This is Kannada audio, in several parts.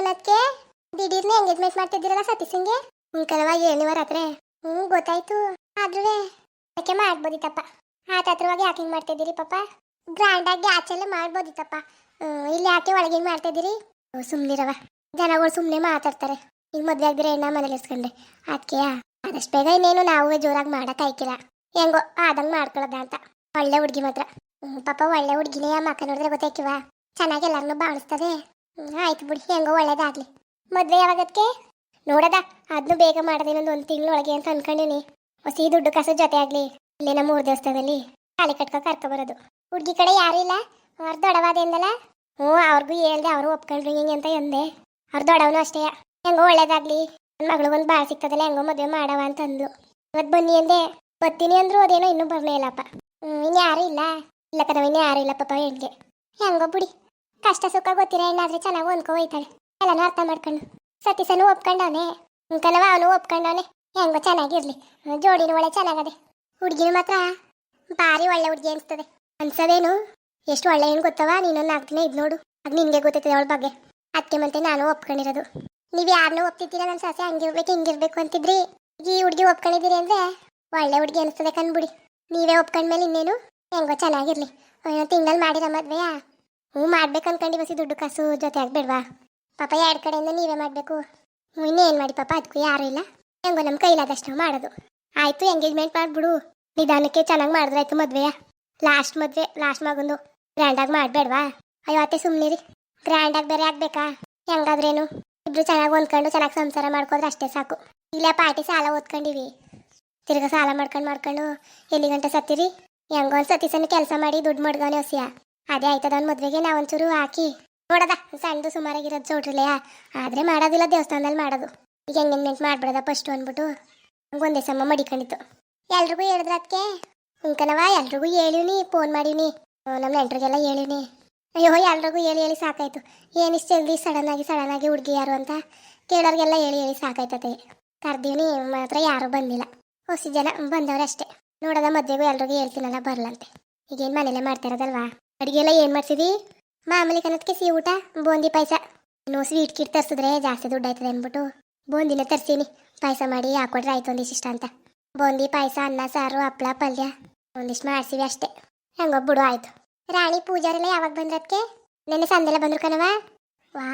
ಅದಕ್ಕೆ ದಿಢೀರ್ನೆ ಎಂಗೇಜ್ಮೆಂಟ್ ಮಾಡ್ತಿದ್ದೀರಲ್ಲ ಸತೀಶಂಗೆ ಹ್ಞೂ ಕಲವ ಏಳುವರೆ ಹತ್ರ ಹ್ಞೂ ಗೊತ್ತಾಯ್ತು. ಆದ್ರೂ ಯಾಕೆ ಮಾಡ್ಬೋದಿತ್ತಪ್ಪ. ಆತತ್ರವಾಗಿ ಯಾಕೆ ಹಿಂಗೆ ಮಾಡ್ತಿದ್ದೀರಿ ಪಾಪ. ಗ್ರ್ಯಾಂಡಾಗಿ ಆಚೆಲ್ಲ ಮಾಡ್ಬೋದಿತ್ತಪ್ಪ. ಇಲ್ಲಿ ಯಾಕೆ ಒಳಗೆ ಹಿಂಗೆ ಮಾಡ್ತಿದ್ದೀರಿ ಸುಮ್ಮನಿರವ ಜನಗಳು ಸುಮ್ಮನೆ ಮಾತಾಡ್ತಾರೆ. ಈಗ ಮದುವೆ ಆಗಿದ್ರೆ ಹೆಣ್ಣ ಮನೇಲಿ ಇಸ್ಕೊಂಡೆ ಅದಕ್ಕೆ ಆದಷ್ಟು ಬೇಗ ಇನ್ನೇನು ನಾವು ಜೋರಾಗಿ ಮಾಡಕ್ ಆಯ್ಕಿಲ್ಲ. ಹೆಂಗೋ ಆದಂಗೆ ಮಾಡ್ಕೊಳ್ಳೋದ ಅಂತ. ಒಳ್ಳೆ ಹುಡುಗಿ ಮಾತ್ರ. ಪಾಪ ಒಳ್ಳೆ ಹುಡುಗಿನೇ ಆ ಮಕ್ಕ ನೋಡಿದ್ರೆ ಗೊತ್ತಾಯ್ಕಿವ ಚೆನ್ನಾಗಿ ಎಲ್ಲರನ್ನೂ ಬಾಳಿಸ್ತದೆ ಆಯ್ತು ಬಿಡಿ, ಹೆಂಗೋ ಒಳ್ಳೇದಾಗ್ಲಿ. ಮದ್ವೆ ಯಾವಾಗತ್ಕೆ ನೋಡದ ಅದನ್ನು ಬೇಗ ಮಾಡದೆ ಇನ್ನೊಂದು ಒಂದು ತಿಂಗಳೊಳಗೆ ಅಂತ ಅನ್ಕೊಂಡಿನಿ. ಹೊಸಿ ದುಡ್ಡು ಕಾಸು ಜೊತೆ ಆಗ್ಲಿ ಇಲ್ಲೇ ನಮ್ಮ ಮೂರು ದೇವಸ್ಥಾನದಲ್ಲಿ ತಾಳಿ ಕಟ್ಕೊ ಕರ್ಕೊ ಬರೋದು ಹುಡುಗಿ ಕಡೆ ಯಾರು ಇಲ್ಲ, ಅವ್ರ ದೊಡವಾದೆಂದಲ್ಲ ಹ್ಞೂ, ಅವ್ರಿಗೂ ಹೇಳ್ದೆ, ಅವರು ಒಪ್ಕೊಂಡ್ರಿ ಹಿಂಗೆ ಅಂತ ಎಂದೆ. ಅವ್ರ ದೊಡವನು ಅಷ್ಟೇ, ಹೆಂಗೋ ಒಳ್ಳೇದಾಗ್ಲಿ. ನನ್ನ ಮಗಳು ಒಂದು ಬಾಳ ಸಿಗ್ತದಲ್ಲ, ಹೆಂಗೋ ಮದುವೆ ಮಾಡವ ಅಂತ ಅಂದ್ಲು ಇವತ್ತು ಬನ್ನಿ ಅಂದೆ ಬರ್ತೀನಿ ಅಂದ್ರು ಅದೇನೋ ಇನ್ನೂ ಬರಲೇ ಇಲ್ಲಪ್ಪ. ಹ್ಞೂ ಇನ್ಯಾರು ಇಲ್ಲ. ಇಲ್ಲ ಕದವ ಇನ್ಯಾರು ಇಲ್ಲ ಪಾಪ ಹೆಣ್ಗೆ ಹೆಂಗೋ ಬಿಡಿ. ಕಷ್ಟ ಸುಖ ಗೊತ್ತಿರ ಹೆಣ್ಣಾದ್ರೆ ಚೆನ್ನಾಗಿ ಹೊಂದ್ಕೊ ಹೋಯ್ತಾಳೆ. ಎಲ್ಲನೂ ಅರ್ಥ ಮಾಡ್ಕೊಂಡು. ಸತೀಸನು ಒಪ್ಕೊಂಡವನೆ. ಅಂಕಲ್ವ ಅವನು ಒಪ್ಕೊಂಡವನೆ. ಹೆಂಗೋ ಚೆನ್ನಾಗಿರ್ಲಿ. ಜೋಡಿನೂ ಒಳ್ಳೆ ಚೆನ್ನಾಗದೆ. ಹುಡುಗಿನ ಮಾತ್ರ ಭಾರಿ ಒಳ್ಳೆ ಹುಡುಗಿ ಅನ್ಸ್ತದೆ. ಅನ್ಸದೇನು? ಎಷ್ಟು ಒಳ್ಳೆ ಏನು ಗೊತ್ತವ? ನೀನು ನಾಲ್ಕು ದಿನ ಇದ್ ನೋಡು. ಅದು ನಿನಗೆ ಗೊತ್ತೈತದೆ ಅವಳ ಬಗ್ಗೆ. ಅದಕ್ಕೆ ಮತ್ತೆ ನಾನು ಒಪ್ಕೊಂಡಿರೋದು. ನೀವು ಯಾರನ್ನೂ ಒಪ್ತಿದ್ದೀರಾ? ನನ್ನ ಸೊಸೆ ಹಂಗಿರ್ಬೇಕು, ಹಿಂಗಿರ್ಬೇಕು ಅಂತಿದ್ರಿ. ಈ ಹುಡುಗಿ ಒಪ್ಕೊಂಡಿದ್ದೀರಿ ಅಂದ್ರೆ ಒಳ್ಳೆ ಹುಡುಗಿ ಅನಿಸ್ತದೆ ಕಂದ್ಬಿಡಿ ನೀವೇ ಒಪ್ಕೊಂಡ್ಮೇಲೆ ಇನ್ನೇನು? ಹೆಂಗೋ ಚೆನ್ನಾಗಿರ್ಲಿ. ತಿಂಗಳು ಮಾಡಿರೋ ಮದ್ವೆಯಾ? ಹ್ಞೂ ಮಾಡ್ಬೇಕು ಅನ್ಕೊಂಡು ಬಸಿ ದುಡ್ಡು ಕಾಸು ಜೊತೆ ಆಗ್ಬೇಡ್ವಾ. ಪಾಪ ಎರಡು ಕಡೆಯಿಂದ ನೀವೇ ಮಾಡಬೇಕು. ಹ್ಞೂ, ಇನ್ನೇನು ಮಾಡಿ ಪಾಪ ಅದಕ್ಕೂ ಯಾರೂ ಇಲ್ಲ. ಹೆಂಗೋ ನಮ್ಮ ಕೈಲಾದಷ್ಟು ಮಾಡೋದು. ಆಯಿತು ಎಂಗೇಜ್ಮೆಂಟ್ ಮಾಡಿಬಿಡು. ನಿಧಾನಕ್ಕೆ ಚೆನ್ನಾಗಿ ಮಾಡಿದ್ರಾಯ್ತು ಮದುವೆಯ. ಲಾಸ್ಟ್ ಮದುವೆ ಲಾಸ್ಟ್ ಮಗಂದು. ಗ್ರ್ಯಾಂಡಾಗಿ ಮಾಡಬೇಡ್ವಾ. ಅಯ್ಯೋ, ಅತ್ತೆ ಸುಮ್ಮನಿರಿ ಗ್ರ್ಯಾಂಡಾಗಿ ಬೇರೆ ಆಗಬೇಕಾ? ಹೆಂಗಾದ್ರೇನು? ಇಬ್ರು ಚೆನ್ನಾಗಿ ಹೊಂದ್ಕೊಂಡು ಚೆನ್ನಾಗಿ ಸಂಸಾರ ಮಾಡ್ಕೋದ್ರೆ ಅಷ್ಟೇ ಸಾಕು. ಇಲ್ಲ ಪಾರ್ಟಿ ಸಾಲ ಓದ್ಕೊಂಡಿವಿ. ತಿರ್ಗಾ ಸಾಲ ಮಾಡ್ಕೊಂಡು ಮಾಡ್ಕೊಂಡು ಎಲ್ಲಿ ಗಂಟೆ ಸತ್ತಿರಿ? ಹೆಂಗೋ ಒಂದು ಸಣ್ಣ ಕೆಲಸ ಮಾಡಿ ದುಡ್ಡು ಮಡ್ಗವನೆ ಹೊಸಿಯ ಅದೇ ಆಯ್ತದ ಅವ್ನ ಮದ್ವೆಗೆ ನಾವೊಂಚೂರು ಹಾಕಿ. ನೋಡದ ಸಣ್ಣದು ಸುಮಾರಾಗಿರೋದು ಚೌಟ್ರಿಲೆಯ ಆದ್ರೆ ಮಾಡೋದಿಲ್ಲ, ದೇವಸ್ಥಾನದಲ್ಲಿ ಮಾಡೋದು. ಈಗ ಎಂಗೇಜ್ಮೆಂಟ್ ಮಾಡ್ಬಿಡದ ಫಸ್ಟ್ ಅಂದ್ಬಿಟ್ಟು ನಂಗ್ ಒಂದೇ ಸಮ ಮಡಿಕೊಂಡಿತ್ತು. ಎಲ್ರಿಗೂ ಹೇಳಿದ್ರ ಅದಕ್ಕೆ ಉಂಕನವ ಎಲ್ರಿಗೂ ಹೇಳಿವ್ನಿ ಫೋನ್ ಮಾಡೀನಿ ನಮ್ಮ ನೆಂಟ್ರಿಗೆಲ್ಲ ಹೇಳಿವ್ನಿ. ಅಯ್ಯೋ, ಎಲ್ರಿಗೂ ಹೇಳಿ ಹೇಳಿ ಸಾಕಾಯ್ತು. ಏನಿಷ್ಟು ಜಲ್ದಿ ಸಡನ್ ಆಗಿ ಸಡನ್ ಆಗಿ ಹುಡುಗಿ ಯಾರು ಅಂತ ಕೇಳೋರಿಗೆಲ್ಲ ಹೇಳಿ ಹೇಳಿ ಸಾಕಾಯ್ತತೆ ಕರ್ದೀವ್ನಿ, ಮಾತ್ರ ಯಾರು ಬಂದಿಲ್ಲ. ಹೊಸ ಜನ ಬಂದವ್ರು ಅಷ್ಟೇ ನೋಡದ, ಮದ್ವೆಗೂ ಎಲ್ರಿಗೂ ಹೇಳ್ತೀನಲ್ಲ, ಬರ್ಲಂತೆ. ಈಗೇನು ಮನೇಲೆ ಮಾಡ್ತಿರೋದಲ್ವಾ? ಅಡುಗೆ ಎಲ್ಲ ಏನು ಮಾಡ್ಸಿದಿ? ಮಾಮೂಲಿ ಕನ್ನದಕ್ಕೆ ಸಿಹಿ ಊಟ, ಬೂಂದಿ ಪಾಯಸ. ನೋ ಸ್ವೀಟ್ ಕಿಟ್ ತರಿಸಿದ್ರೆ ಜಾಸ್ತಿ ದುಡ್ಡು ಆಯ್ತದೆ ಅಂದ್ಬಿಟ್ಟು ಬೂಂದಿನ ತರ್ಸೀನಿ. ಪಾಯಸ ಮಾಡಿ ಹಾಕೊಟ್ರೆ ಆಯ್ತು ಒಂದಿಷ್ಟು ಇಷ್ಟ ಅಂತ. ಬೂಂದಿ ಪಾಯಸ, ಅನ್ನ, ಸಾರು, ಹಪ್ಳ, ಪಲ್ಯ ಒಂದಿಷ್ಟು ಮಾಡ್ಸಿವಿ ಅಷ್ಟೇ. ಬಿಡು, ಆಯ್ತು. ರಾಣಿ ಪೂಜಾರೆಲ್ಲ ಯಾವಾಗ ಬಂದ್ರದಕ್ಕೆ ನೆನ್ನೆ ಸಂದೆಲ್ಲ ಬಂದ್ರು ಕಣವ ವಾ,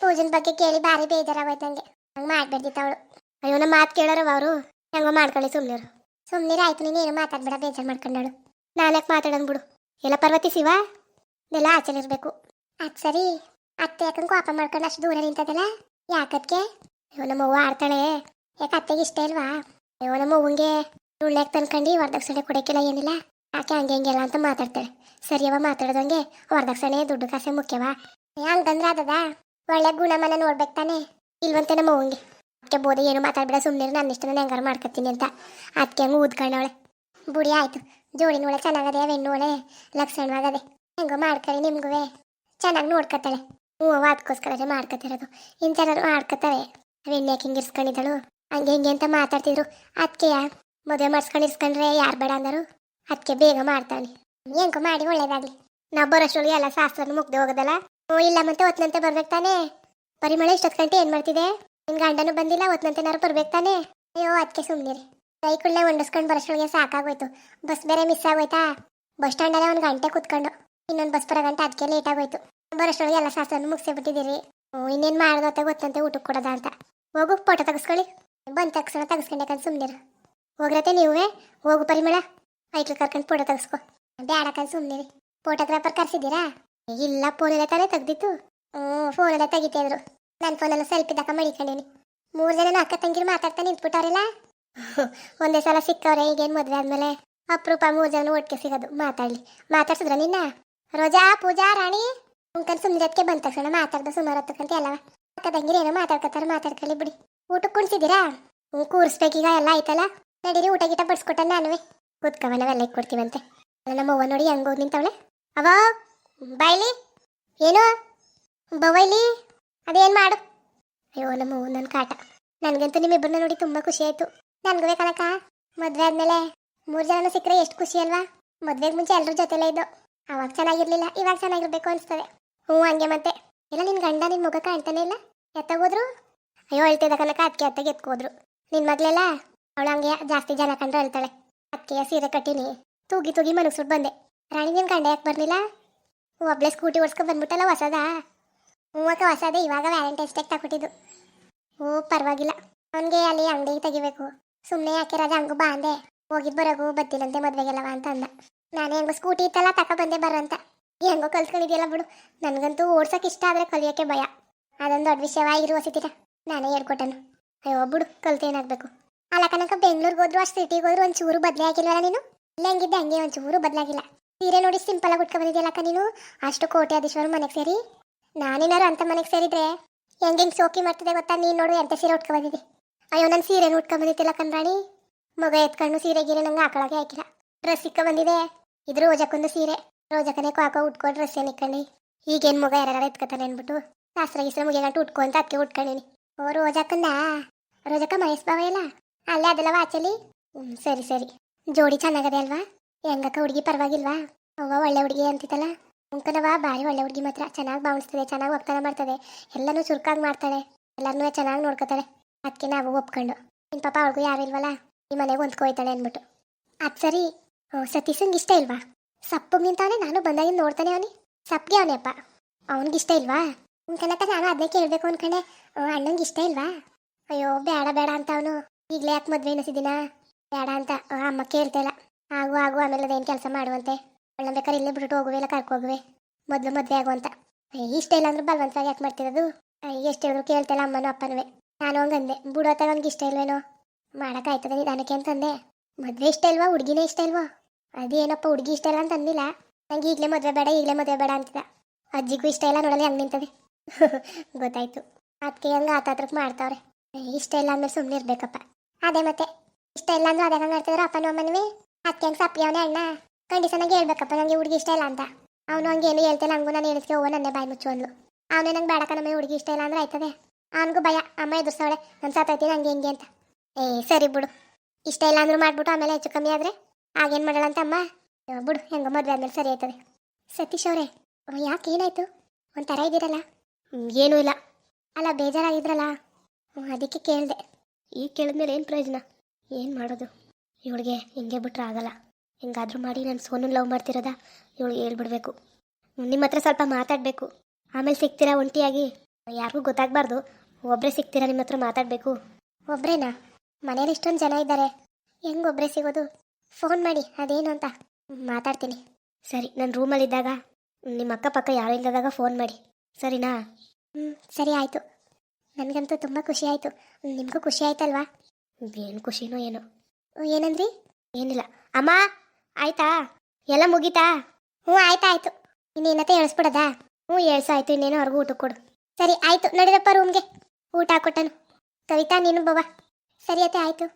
ಪೂಜನ್ ಬಗ್ಗೆ ಕೇಳಿ ಭಾರಿ ಬೇಜಾರಾಗೋಯ್ತು ನಂಗೆ. ಹಂಗೆ ಮಾಡ್ಬೇಡ್ದಿತ್ತು ಅವಳು. ಅಯ್ಯೋ ನಮ್ಮ ಮಾತು ಕೇಳೋರವ ಅವರು. ಹೆಂಗೋ ಮಾಡ್ಕೊಳ್ಳಿ ಸುಮ್ಮನಿರು ಸುಮ್ಮನಿರು ಆಯ್ತು ನೀನು ಏನು ಮಾತಾಡ್ಬೇಡ, ಬೇಜಾರು ಮಾಡ್ಕೊಂಡಳು ನಾನಕ್ಕೆ ಮಾತಾಡೋಣ ಬಿಡು. ಎಲ್ಲ ಪರ್ವತಿ ಶಿವ? ಆಚೆ ಇರಬೇಕು. ಅದು ಸರಿ. ಅತ್ತೆ ಯಾಕಂಗೆ ಕೋಪ ಮಾಡ್ಕೊಂಡು ಅಷ್ಟು ದೂರ ನಿಂತದಲ್ಲ? ಯಾಕದ್ಕೆ ಅಯ್ಯೋ, ನಮ್ಮ ಅವ್ವ ಆಡ್ತಾಳೆ. ಯಾಕೆ ಅತ್ತೆಗೆ ಇಷ್ಟ ಇಲ್ವಾ? ಅಯ್ಯೋ, ನಮ್ಮ ಅವ್ವಂಗೆ ಉಳ್ಳ್ಯಾಕ ತಂದ್ಕೊಂಡು ವರದಕ್ಷಿಣೆ ಕೊಡೋಕ್ಕಿಲ್ಲ ಏನಿಲ್ಲ. ಆಕೆ ಹಂಗೆ ಹಿಂಗೆಲ್ಲ ಅಂತ ಮಾತಾಡ್ತಾಳೆ. ಸರಿಯವ ಮಾತಾಡೋದಂಗೆ ವರದಕ್ಷಿಣೆ ದುಡ್ಡು ಕಾಸೆ ಮುಖ್ಯವಾ? ಹಂಗಂದ್ರೆ ಅದದ ಒಳ್ಳೆ ಗುಣಮನ ನೋಡ್ಬೇಕು ತಾನೆ. ಇಲ್ವಂತೆ ನಮ್ಮ ಅವ್ವಂಗೆ. ಅದಕ್ಕೆ ಬೋದೆ ಏನು ಮಾತಾಡ್ಬೇಡ ಸುಮ್ಮನೆ ನನ್ನ ಇಷ್ಟ ನಾನು ಹೆಂಗಾರು ಮಾಡ್ಕೊತೀನಿ ಅಂತ. ಅದಕ್ಕೆ ಹಂಗೆ ಊದ್ಕೊಂಡವಳೆ. ಬುಡಿ, ಆಯ್ತು. ಜೋಡಿನ ಒಳ್ಳೆ ಚೆನ್ನಾಗದೆ ಬೆಣ್ಣು ಒಳ್ಳೆ ಲಕ್ಷಣವಾಗದೆ. ಹೆಂಗೋ ಮಾಡ್ಕೊಳ್ಳಿ ನಿಮ್ಗೂ ಚೆನ್ನಾಗಿ ನೋಡ್ಕೊತಾಳೆ ಹ್ಞೂ ಅದಕ್ಕೋಸ್ಕರ ಮಾಡ್ಕೊತಿರೋದು ಇಂಥವ್ರು ಮಾಡ್ಕೊತಾವೆ ವೆಣ್ಣೆ ಯಾಕೆ ಹಿಂಗೆ ಇರ್ಸ್ಕೊಂಡಿದ್ದಳು? ಹಂಗೆ ಹಿಂಗೆ ಅಂತ ಮಾತಾಡ್ತಿದ್ರು. ಅದಕ್ಕೆ ಮದುವೆ ಮಾಡಿಸ್ಕೊಂಡು ಇರ್ಸ್ಕೊಂಡ್ರೆ ಯಾರು ಬೇಡ ಅಂದರು? ಅದಕ್ಕೆ ಬೇಗ ಮಾಡ್ತಾನೆ ಹೆಂಗೋ ಮಾಡಿ ಒಳ್ಳೇದಾಗ್ಲಿ. ನಾವು ಬರೋಷ್ಟೊಳಗೆ ಎಲ್ಲ ಶಾಸ್ತ್ರನೂ ಮುಗ್ದು ಹೋಗೋದಲ್ಲ? ಹ್ಞೂ, ಇಲ್ಲ ಮತ್ತೆ ಒತ್ನಂತೆ ಬರ್ಬೇಕು ತಾನೇ? ಪರಿಮಳ ಇಷ್ಟೊತ್ತು ಗಂಟೆ ಏನು ಮಾಡ್ತಿದೆ? ನಿನ್ನ ಗಂಡನೂ ಬಂದಿಲ್ಲ ಒತ್ನಂತೆನಾರು ಬರ್ಬೇಕು ತಾನೇ? ಅಯ್ಯೋ ಅದಕ್ಕೆ ಸುಮ್ಮನಿರಿ ಕೈ ಕುಳ್ಳೆ ಹೊಂಡಿಸ್ಕೊಂಡು ಬರೋಷ್ಟೊಳಗೆ ಸಾಕಾಗೋಯ್ತು. ಬಸ್ ಬೇರೆ ಮಿಸ್ ಆಗೋಯ್ತಾ? ಬಸ್ ಸ್ಟ್ಯಾಂಡಲ್ಲೇ ಒಂದು ಗಂಟೆ ಕುತ್ಕೊಂಡು. ಇನ್ನೊಂದು ಬಸ್ ಬರೋ ಗಂಟೆ ಅದಕ್ಕೆ ಲೇಟ್ ಆಗೋಯ್ತು. ಬರೋಷ್ಟೊಳಗೆ ಎಲ್ಲ ಸಾಸನ್ನು ಮುಗಿಸೇ ಬಿಟ್ಟಿದ್ದೀರಿ. ಹ್ಞೂ ಇನ್ನೇನು ಮಾಡೋದಂತ ಗೊತ್ತಂತೆ ಊಟಕ್ಕೆ ಕೊಡೋದ ಅಂತ. ಹೋಗು ಫೋಟೋ ತೆಗೆಸ್ಕೊಳ್ಳಿ. ಬಂದು ತಕ್ಷಣ ತೆಗಿಸ್ಕೊಂಡಕ್ಕಂತ ಸುಮ್ಮನಿರು ಹೋಗ್ರತೆ ನೀವೇ? ಹೋಗು ಪರಿಮಳ. ಐಕ್ಳು ಕರ್ಕೊಂಡು ಫೋಟೋ ತೆಗಿಸ್ಕೊ. ಬೇಡಕ್ಕಂತ ಸುಮ್ಮನಿರಿ ಫೋಟೋಗ್ರಾಫರ್ ಕರೆಸಿದ್ದೀರಾ? ಇಲ್ಲ ಫೋನಲ್ಲೇ ತಾನೇ ತೆಗ್ದಿತ್ತು ಹ್ಞೂ ಫೋನೆಲ್ಲ ತೆಗಿತಿದ್ರು ನನ್ನ ಫೋನೆಲ್ಲ ಸೆಲ್ಫಿ ತಕ ಮಡಿಕೊಂಡೀನಿ. ಮೂರು ಜನ ಅಕ್ಕ ತಂಗಿರು ಮಾತಾಡ್ತಾ ನಿಂತ್ಬಿಟ್ಟವ್ರಿಲ್ಲ? ಒಂದೇ ಸಲ ಸಿಕ್ಕವ್ರೆ, ಈಗೇನು ಮದುವೆ ಆದ್ಮೇಲೆ ಅಪರೂಪ ಮೂರು ಜನ ಒಟ್ಟಿಗೆ ಸಿಗೋದು. ಮಾತಾಡ್ಲಿ. ಮಾತಾಡ್ಸಿದ್ರ ನಿನ್ನ? ರೋಜಾ, ಪೂಜಾ, ರಾಣಿ? ಉಂಕನ್ ಸುಮ್ಮನೆ ಬಂದ ತಕ್ಷಣ ಮಾತಾಡ್ದ ಸುಮಾರು ಹೊತ್ತಕ್ಕಂತ ಎಲ್ಲ ಅಕ್ಕ ತಂಗಿರು ಏನೋ ಮಾತಾಡ್ಕೊತಾರೆ, ಮಾತಾಡ್ಕೊಳ್ಳಿ ಬಿಡಿ. ಊಟಕ್ಕೆ ಕುಣಿಸಿದ್ದೀರಾ? ಹ್ಞೂ ಕೂರಿಸ್ಬೇಕೀಗ ಎಲ್ಲ ಆಯ್ತಲ್ಲ? ನಡೀರಿ, ಊಟ ಗೀಟ ಬಡಿಸ್ಕೊಟ್ಟ ನಾನುವೆ. ಕೂತ್ಕವ ನಾವೆಲ್ಲ ಕೊಡ್ತೀವಂತೆ ನಮ್ಮ ಅವ್ವ ನೋಡಿ ಹೆಂಗ್ ಹೋಗಿ ನಿಂತವಳೆ. ಅವ ಬಾಯ್ಲಿ? ಏನು? ಬವೈಲಿ? ಅದೇನು ಮಾಡು? ಅಯ್ಯೋ, ನಮ್ಮ ನನ್ನ ಕಾಟ. ನನಗಂತೂ ನಿಮ್ಮಿಬ್ಬರನ್ನ ನೋಡಿ ತುಂಬ ಖುಷಿ ಆಯ್ತು. ನನ್ಗೂ ಕಣಕ ಮದ್ವೆ ಆದ್ಮೇಲೆ ಮೂರು ಜನ ಸಿಕ್ಕರೆ ಎಷ್ಟು ಖುಷಿ ಅಲ್ವಾ? ಮದುವೆಗೆ ಮುಂಚೆ ಎಲ್ಲರೂ ಜೊತೆಲೇ ಇದ್ದು. ಅವಾಗ ಚೆನ್ನಾಗಿರ್ಲಿಲ್ಲ, ಇವಾಗ ಚೆನ್ನಾಗಿರ್ಬೇಕು ಅನಿಸ್ತದೆ. ಹ್ಞೂ ಹಂಗೆ ಮತ್ತೆ. ಇಲ್ಲ, ನಿನ್ ಗಂಡ ನಿನ್ ಮುಖ ಕಾಣ್ತಾನೆ ಇಲ್ಲ? ಎತ್ತ ಹೋದ್ರು? ಅಯ್ಯೋ, ಹೇಳ್ತಿದ್ದ ಕನಕ ಅದಕ್ಕೆ ಅತ್ತಗೆ ಎತ್ಕೋದ್ರು ನಿನ್ ಮಗ್ಲೆಲ್ಲ ಅವಳು ಹಂಗೆ ಜಾಸ್ತಿ ಜನ ಕಂಡ್ರೆ ಹೇಳ್ತಾಳೆ ಅದಕ್ಕೆ ಸೀರೆ ಕಟ್ಟಿನಿ. ತೂಗಿ ತೂಗಿ ಮನಗ್ಸ್ಬಿಟ್ಟು ಬಂದೆ. ರಾಣಿ, ನಿನ್ ಗಂಡ ಯಾಕೆ ಬರ್ಲಿಲ್ಲ? ಒಬ್ಳೆ ಸ್ಕೂಟಿ ಓಡಿಸ್ಕೊ ಬಂದ್ಬಿಟ್ಟಲ್ಲ, ಹೊಸದಾ? ಅಕ್ಕ, ಹೊಸದೇ, ಇವಾಗ ವ್ಯಾಲೆಂಟೈನ್ಸ್ ಡೇಗೆ ತಗೊಟ್ಟಿದ್ದು ಓ ಪರವಾಗಿಲ್ಲ. ಅವನಿಗೆ ಅಲ್ಲಿ ಅಂಗಡಿಗೆ ತೆಗಿಬೇಕು. ಸುಮ್ಮನೆ ಯಾಕೆ ರಾಜ ಹಂಗು ಬಾ ಅಂದೆ. ಹೋಗಿ ಬರೋಗು ಬದ್ದಿಲ್ಲಂತೆ ಮದ್ವೆಗೆಲ್ಲವ ಅಂತ ಅಂದ ನಾನೇ ಹೆಂಗೋ ಸ್ಕೂಟಿ ಇತ್ತಲ್ಲ ತಕ ಬಂದೆ ಬರಂತ ಹೆಂಗೋ ಕಲ್ತ್ಕೊಂಡಿದ್ಯಲ್ಲ ಬಿಡು. ನನಗಂತೂ ಓಡ್ಸೋಕೆ ಇಷ್ಟ ಆದರೆ ಕಲಿಯೋಕೆ ಭಯ. ಅದೊಂದು ದೊಡ್ಡ ವಿಷಯವಾಗಿರುವ ಸಿಟಿರ ನಾನೇ ಹೇಳ್ಕೊಟ್ಟನು. ಅಯ್ಯೋ ಬಿಡು ಕಲ್ತೇನಾಗಬೇಕು ಅಲ್ಲ ಕನಕ, ಬೆಂಗ್ಳೂರಿಗೆ ಹೋದ್ರು, ಅಷ್ಟು ಸಿಟಿಗೆ ಹೋದ್ರು ಒಂಚೂರು ಬದಲೇ ಆಗಿಲ್ವಲ್ಲ ನೀನು? ಇಲ್ಲ ಹೆಂಗಿದ್ದೆ ಹಂಗೆ ಒಂಚೂರು ಬದಲಾಗಿಲ್ಲ ಸೀರೆ ನೋಡಿ ಸಿಂಪಲ್ ಆಗಿ ಉಟ್ಕೊಂಡ್ ಬಂದಿದ್ಯಲ್ಲಕ್ಕ ನೀನು? ಅಷ್ಟು ಕೋಟ್ಯಾಧೀಶ್ವರ ಮನೆಗೆ ಸೇರಿ? ನಾನೇನಾರು ಅಂತ ಮನೆಗೆ ಸೇರಿದ್ರೆ ಹೆಂಗೆ ಹೆಂಗೆ ಸೋಕಿ ಮಾಡ್ತಿದೆ ಗೊತ್ತಾ? ನೀನು ನೋಡು ಎಂತ ಸೀರೆ ಉಟ್ಕೊಂಡ್ ಬಂದಿದ್ದೆ. ಅಯ್ಯೋ ನನ್ನ ಸೀರೆ ಉಟ್ಕೊಂಡ್ ಬಂದಿತ್ತಿಲ್ಲ ಕಣ್ರಾಣಿ ಮಗ ಎತ್ಕೊಂಡು ಸೀರೆ ಗೀರೆ ನಂಗೆ ಹಾಕೊಳಗೆ ಹಾಕಿಲ್ಲ. ಡ್ರೆಸ್ ಸಿಕ್ಕ ಬಂದಿದೆ. ಇದು ರೋಜಕ್ಕೊಂದು ಸೀರೆ. ರೋಜಕ್ಕನೆ ಹಾಕೋ ಉಟ್ಕೊಂಡು ಡ್ರೆಸ್ ಏನು ಇಕ್ಕಂಡಿ ಈಗೇನು ಮಗ ಯಾರು ಎತ್ಕೊತಾನೆ ಅಂದ್ಬಿಟ್ಟು ಶಾಸ್ತ್ರ ಗಿಸ್ರ ಮುಗಿಯಂಟು ಉಟ್ಕೊ ಅಂತ ಅದಕ್ಕೆ ಉಟ್ಕೊಂಡಿನಿ. ಓ, ರೋಜಕ್ಕಂದ? ರೋಜಕ್ಕ ಮಹೇಶ್ ಬಾವ ಇಲ್ಲ? ಅಲ್ಲೇ ಅದೆಲ್ಲ ವಾಚಲಿ ಹ್ಞೂ ಸರಿ ಸರಿ. ಜೋಡಿ ಚೆನ್ನಾಗದೆ ಅಲ್ವಾ? ಹೆಂಗಕ್ಕ ಹುಡುಗಿ ಪರವಾಗಿಲ್ವಾ? ಅವ್ವ ಒಳ್ಳೆ ಹುಡುಗಿ ಅಂತಿತ್ತಲ್ಲ? ಅಂಕನವ ಭಾರಿ ಒಳ್ಳೆ ಹುಡುಗಿ ಮಾತ್ರ. ಚೆನ್ನಾಗಿ ಬಾವಿಸ್ತದೆ ಚೆನ್ನಾಗಿ ಒಪ್ತನ ಮಾಡ್ತದೆ. ಎಲ್ಲನೂ ಚುರುಕಾಗಿ ಮಾಡ್ತಾಳೆ. ಎಲ್ಲರನ್ನೂ ಚೆನ್ನಾಗಿ ನೋಡ್ಕೋತಾಳೆ. ಅದಕ್ಕೆ ನಾವು ಒಪ್ಕೊಂಡು. ನಿನ್ನ ಪಾಪ ಅವ್ರಿಗೂ ಯಾರು ಇಲ್ವಲ್ಲ? ನಿಮ್ಮ ಮನೆಗೆ ಹೊಂದ್ಕೋಯ್ತಾಳೆ ಅಂದ್ಬಿಟ್ಟು. ಅದು ಸರಿ. ಸತೀಶನ್ಗೆ ಇಷ್ಟ ಇಲ್ವಾ? ಸಪ್ಪಗೆ ನಿಂತಾನೆ ನಾನು ಬಂದಾಗಿಂದ ನೋಡ್ತಾನೆ ಅವನಿ. ಸಪ್ಗೆ ಅವನೇಪ್ಪ ಅವನಿಗೆ ಇಷ್ಟ ಇಲ್ವಾ? ಕನಕ ನಾನು ಅದನ್ನೇ ಕೇಳಬೇಕು ಅನ್ಕೊಂಡೆ. ಅಣ್ಣಂಗೆ ಇಷ್ಟ ಇಲ್ವಾ? ಅಯ್ಯೋ ಬೇಡ ಬೇಡ ಅಂತ ಅವನು. ಈಗಲೇ ಯಾಕೆ ಮದುವೆ ಎನಿಸಿದ್ದೀನ ಬೇಡ ಅಂತ. ಅಮ್ಮ ಅಮ್ಮ ಕೇಳ್ತಿಲ್ಲ ಆಗು ಆಗು, ಆಮೇಲೆ ಅದೇನು ಕೆಲಸ ಮಾಡುವಂತೆ. ಒಳ್ಳೆ ಬೇಕಾದ್ರೆ ಇಲ್ಲೇ ಬಿಟ್ಟು ಹೋಗುವೆ ಇಲ್ಲ ಕರ್ಕೊ ಹೋಗುವೆ. ಮೊದಲು ಮದುವೆ ಆಗುವಂತ. ಇಷ್ಟ ಇಲ್ಲ ಅಂದ್ರೆ ಬಲವಂತವಾಗಿ ಯಾಕೆ ಮಾಡ್ತಿರೋದು? ಎಷ್ಟು ಹೇಳಿದ್ರು ಕೇಳ್ತಿಲ್ಲ ಅಮ್ಮನೂ ಅಪ್ಪನೂ. ನಾನು ಹಂಗಂದೆ ಬಿಡೋತ್ತಾಗ ಅವ್ನಿಗೆ ಇಷ್ಟ ಇಲ್ವೇನೋ? ಮಾಡೋಕ್ಕಾಯ್ತದೆ ನಿಧಾನಕ್ಕೆ ಅಂತಂದೆ. ಮದುವೆ ಇಷ್ಟ ಇಲ್ವಾ? ಹುಡುಗಿನೇ ಇಷ್ಟ ಇಲ್ವಾ? ಅದೇನಪ್ಪ ಹುಡುಗಿ ಇಷ್ಟ ಇಲ್ಲ ಅಂತ ಅಂದಿಲ್ಲ. ನಂಗೆ ಈಗಲೇ ಮದುವೆ ಬೇಡ ಈಗಲೇ ಮದುವೆ ಬೇಡ ಅಂತಿದ್ದ. ಅಜ್ಜಿಗೂ ಇಷ್ಟ ಇಲ್ಲ ನೋಡಲಿ ಹಂಗೆ ನಿಂತದೆ. ಗೊತ್ತಾಯ್ತು. ಅದಕ್ಕೆ ಹಂಗೆ ಆತಾತ್ರಕ್ಕೆ ಮಾಡ್ತಾವ್ರೆ. ಏ, ಇಷ್ಟ ಇಲ್ಲ ಅಂದ್ರೆ ಸುಮ್ಮನೆ ಇರ್ಬೇಕಪ್ಪ. ಅದೇ ಮತ್ತೆ. ಇಷ್ಟ ಇಲ್ಲ ಅಂದ್ರೆ ಅದೇ ಹಂಗೆ ಮಾಡ್ತಿದ್ರು ಅಪ್ಪನ ಅಮ್ಮನವೇ ಅದಕ್ಕೆ ಹಂಗೆ ಸಪ್ಪಿ ಅವನೇ ಅಣ್ಣ? ಕಂಡೀಷನ್ ಆಗಿ ಹೇಳ್ಬೇಕಪ್ಪ ನನಗೆ ಹುಡುಗಿ ಇಷ್ಟ ಇಲ್ಲ ಅಂತ. ಅವನು ಹಂಗೆ ಏನು ಹೇಳ್ತಿಲ್ಲ ಹಂಗೂ ನಾನು ಹೇಳಿದ್ಕೆ ಹೋಗೋ ನನ್ನೇ ಬಾಯಿ ಮುಚ್ಚು ಅಂದ್ಲು. ಅವನೇ ನಂಗೆ ಬೇಡ ಕಣಮ್ಮ ಹುಡುಗಿ ಇಷ್ಟ ಇಲ್ಲ ಅಂದ್ರೆ ಆಯ್ತದೆ. ಅವನಿಗೂ ಭಯ. ಅಮ್ಮ ಎದುರ್ಸವಳೆ. ನನ್ನ ಸಾತೈತೀನಿ ಹಂಗೆ ಹಿಂಗೆ ಅಂತ. ಏ, ಸರಿ ಬಿಡು. ಇಷ್ಟ ಇಲ್ಲ ಅಂದ್ರೂ ಮಾಡ್ಬಿಟ್ಟು ಆಮೇಲೆ ಹೆಚ್ಚು ಕಮ್ಮಿ ಆದರೆ. ಆಗೇನು ಮಾಡೋಣ ಅಂತ ಅಮ್ಮ? ಬಿಡು, ಹೆಂಗೆ ಮದುವೆ ಆದ್ಮೇಲೆ ಸರಿ ಆಯ್ತದೆ. ಸತೀಶ್ ಅವರೇ ಯಾಕೆ ಏನಾಯ್ತು? ಒಂಥರ ಇದ್ದೀರಲ್ಲ? ಏನೂ ಇಲ್ಲ. ಅಲ್ಲ, ಬೇಜಾರಾಗಿದ್ರಲ್ಲ? ಅದಕ್ಕೆ ಕೇಳಿದೆ. ಈಗ ಕೇಳಿದ್ಮೇಲೆ ಏನು ಪ್ರಯೋಜನ? ಏನು ಮಾಡೋದು? ಇವಳಿಗೆ ಹಿಂಗೆ ಬಿಟ್ರೆ ಆಗಲ್ಲ. ಹೆಂಗಾದರೂ ಮಾಡಿ ನಾನು ಸೋನು ಲವ್ ಮಾಡ್ತಿರೋದ? ಇವಳಿಗೆ ಹೇಳ್ಬಿಡ್ಬೇಕು. ನಿಮ್ಮ ಹತ್ರ ಸ್ವಲ್ಪ ಮಾತಾಡಬೇಕು. ಆಮೇಲೆ ಸಿಗ್ತೀರಾ ಒಂಟಿಯಾಗಿ? ಯಾರಿಗೂ ಗೊತ್ತಾಗಬಾರ್ದು. ಒಬ್ಬರೇ ಸಿಗ್ತೀರಾ ನಿಮ್ಮ ಹತ್ರ ಮಾತಾಡಬೇಕು? ಒಬ್ಬರೇನಾ ಮನೇಲಿ ಇಷ್ಟೊಂದು ಜನ ಇದ್ದಾರೆ. ಹೆಂಗ್ ಒಬ್ಬರೇ ಸಿಗೋದು? ಫೋನ್ ಮಾಡಿ, ಅದೇನು ಅಂತ. ಮಾತಾಡ್ತೀನಿ. ಸರಿ, ನಾನು ರೂಮಲ್ಲಿದ್ದಾಗ ನಿಮ್ಮ ಅಕ್ಕಪಕ್ಕ ಯಾರು ಇಲ್ಲದಾಗ ಫೋನ್ ಮಾಡಿ. ಸರಿನಾ? ಹ್ಞೂ ಸರಿ ಆಯಿತು. ನನಗಂತೂ ತುಂಬ ಖುಷಿ ಆಯಿತು. ನಿಮಗೂ ಖುಷಿ ಆಯ್ತಲ್ವಾ? ಏನು ಖುಷಿನೋ ಏನೋ. ಏನಂದ್ರಿ? ಏನಿಲ್ಲ. ಅಮ್ಮ, ಆಯ್ತಾ? ಎಲ್ಲ ಮುಗೀತಾ? ಹ್ಞೂ, ಆಯ್ತಾ ಆಯಿತು. ಇನ್ನೇನತ್ತೆ, ಎಳ್ಸ್ಬಿಡೋದಾ? ಹ್ಞೂ ಎಳ್ಸಾಯ್ತು ಇನ್ನೇನೋ ಅವ್ರಿಗೂ ಊಟಕ್ಕೆ ಕೊಡು. ಸರಿ, ಆಯಿತು. ನಡೀರಪ್ಪ ರೂಮ್ಗೆ ಊಟ ಕೊಟ್ಟನು. ಕವಿತಾ, ನೀನು ಬವ್ವ ಸರಿ ಅತ್ತೆ, ಆಯ್ತು.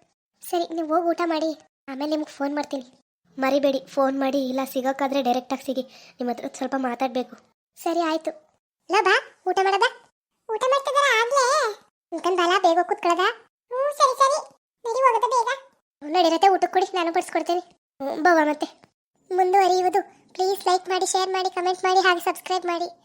ಸರಿ, ನೀವು ಹೋಗಿ ಊಟ ಮಾಡಿ. ಆಮೇಲೆ ನಿಮ್ಗೆ ಫೋನ್ ಮಾಡ್ತೀನಿ. ಮರಿಬೇಡಿ ಫೋನ್ ಮಾಡಿ. ಇಲ್ಲ ಸಿಗೋಕ್ಕಾದ್ರೆ ಡೈರೆಕ್ಟಾಗಿ ಸಿಗಿ. ನಿಮ್ಮ ಹತ್ರ ಸ್ವಲ್ಪ ಮಾತಾಡಬೇಕು. ಸರಿ, ಆಯ್ತು. ಇಲ್ಲ ಬಾ. ಊಟ ಮಾಡದ? ಊಟ ಮಾಡ್ತಿದಾರ ಆಗ್ಲೇ? ಉಳ್ಕಂಡ್ ಬಲ, ಬೇಗ ಕೂತ್ಕೊಳ್ಳದ ಹ್ಞೂ, ಸರಿ ಸರಿ. ನಡಿ, ಹೋಗದ ಬೇಗ. ನಡಿರತ್ತೆ ಊಟಕ್ಕೆ ಕೊಡಿ, ನಾನು ಹ್ಞೂ ಬವ್ವ ಮತ್ತೆ. ಮುಂದುವರಿಯುವುದು. ಪ್ಲೀಸ್ ಲೈಕ್ ಮಾಡಿ ಶೇರ್ ಮಾಡಿ ಕಮೆಂಟ್ ಮಾಡಿ, ಹಾಗೆ ಸಬ್ಸ್ಕ್ರೈಬ್ ಮಾಡಿ.